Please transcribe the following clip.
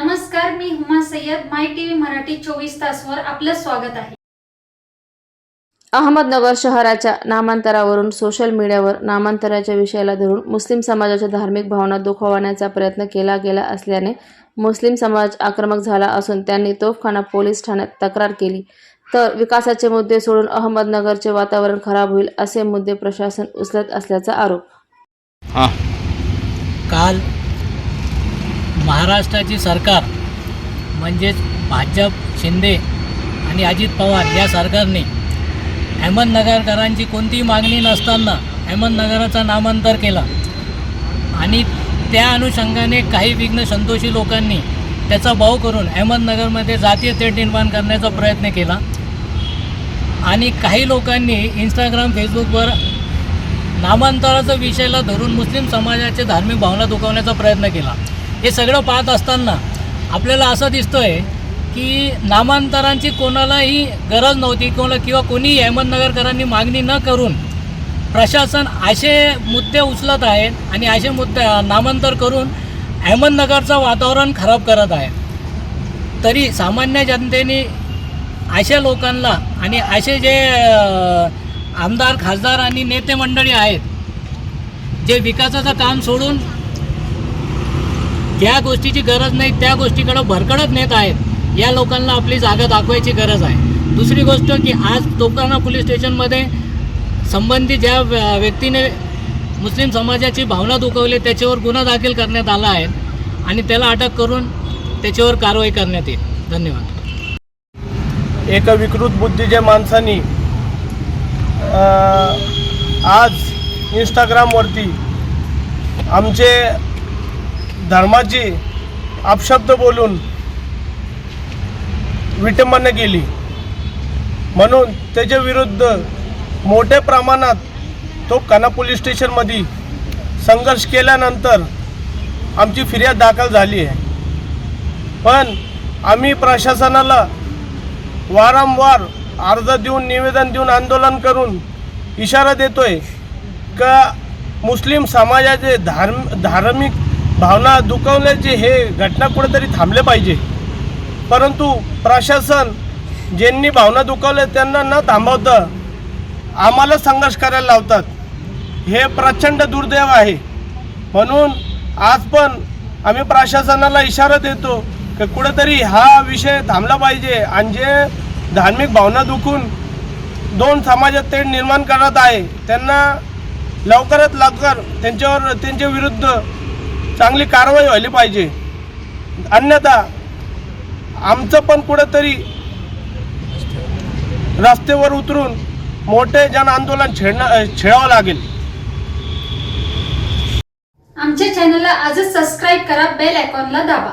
नमस्कार मी Huma Sayyad. My TV Marathi चोवीस तासवर आपलं स्वागत आहे. अहमदनगर शहराच्या नामांतरावरून सोशल मीडियावर नामांतराच्या विषयाला धरून मुस्लिम समाजाच्या धार्मिक भावना दुखावण्याचा प्रयत्न केला गेला असल्याने मुस्लिम समाज आक्रमक झाला असून त्यांनी तोफखाना पोलीस ठाण्यात तक्रार केली. तर विकासाचे मुद्दे सोडून अहमदनगरचे वातावरण खराब होईल असे मुद्दे प्रशासन उचलत असल्याचा आरोप. काल महाराष्ट्राची सरकार म्हणजेच भाजप शिंदे आणि अजित पवार या सरकारने अहमदनगरकरांची कोणतीही मागणी नसताना अहमदनगराचा नामांतर केला. आणि त्या अनुषंगाने काही विघ्न संतोषी लोकांनी त्याचा भाव करून अहमदनगरमध्ये जातीय तेढ निर्माण करण्याचा प्रयत्न केला. आणि काही लोकांनी इंस्टाग्राम फेसबुकवर नामांतराचा विषयाला धरून मुस्लिम समाजाचे धार्मिक भावना दुखावण्याचा प्रयत्न केला. हे सगळं पाहत असताना आपल्याला असं दिसतंय की नामांतरांची कोणालाही गरज नव्हती कोणा किंवा कोणीही अहमदनगरकरांनी मागणी न करून प्रशासन असे मुद्दे उचलत आहे आणि असे मुद्दे नामांतर करून अहमदनगरचं वातावरण खराब करत आहे. तरी सामान्य जनतेने अशा लोकांना आणि असे जे आमदार खासदार आणि नेते मंडळी आहेत जे विकासाचं काम सोडून ज्या गोष्टीची गरज नाही त्या गोष्टीकडं भरकडत नेत आहेत. या लोकांना आपली जागा दाखवायची गरज आहे. दुसरी गोष्ट की आज तोफखाना पोलीस स्टेशनमध्ये संबंधित ज्या व्य- व्यक्तीने मुस्लिम समाजाची भावना दुखवली त्याच्यावर गुन्हा दाखल करण्यात आला आहे आणि त्याला अटक करून त्याच्यावर कारवाई करण्यात येईल. धन्यवाद. एका विकृत बुद्धीच्या माणसानी आज इंस्टाग्रामवरती आमचे धर्माची अपशब्द बोलून विटंबना केली. म्हणून त्याच्या विरुद्ध मोठ्या प्रमाणात तो कना पोलीस स्टेशनमध्ये संघर्ष केल्यानंतर आमची फिर्याद दाखल झाली आहे. पण आम्ही प्रशासनाला वारंवार अर्ज देऊन निवेदन देऊन आंदोलन करून इशारा देतोय का मुस्लिम समाजाचे धार्म धार्मिक भावना दुखवण्याचे हे घटना कुठेतरी थांबले पाहिजे. परंतु प्रशासन ज्यांनी भावना दुखावल्या त्यांना न थांबवता आम्हाला संघर्ष करायला लावतात. हे प्रचंड दुर्दैव आहे. म्हणून आज पण आम्ही प्रशासनाला इशारा देतो की कुठेतरी हा विषय थांबला पाहिजे आणि जे धार्मिक भावना दुखून दोन समाजात तेढ निर्माण करत आहे त्यांना लवकरात लवकर त्यांच्यावर त्यांच्या विरुद्ध चांगली कारवाई व्हायला पाहिजे. अन्यथा आमचं पण कुठंतरी रस्त्यावर उतरून मोठे जन आंदोलन छेडणं छेडावं लागेल. आमच्या चॅनलला आजच सबस्क्राईब करा बेल आयकॉनला दाबा.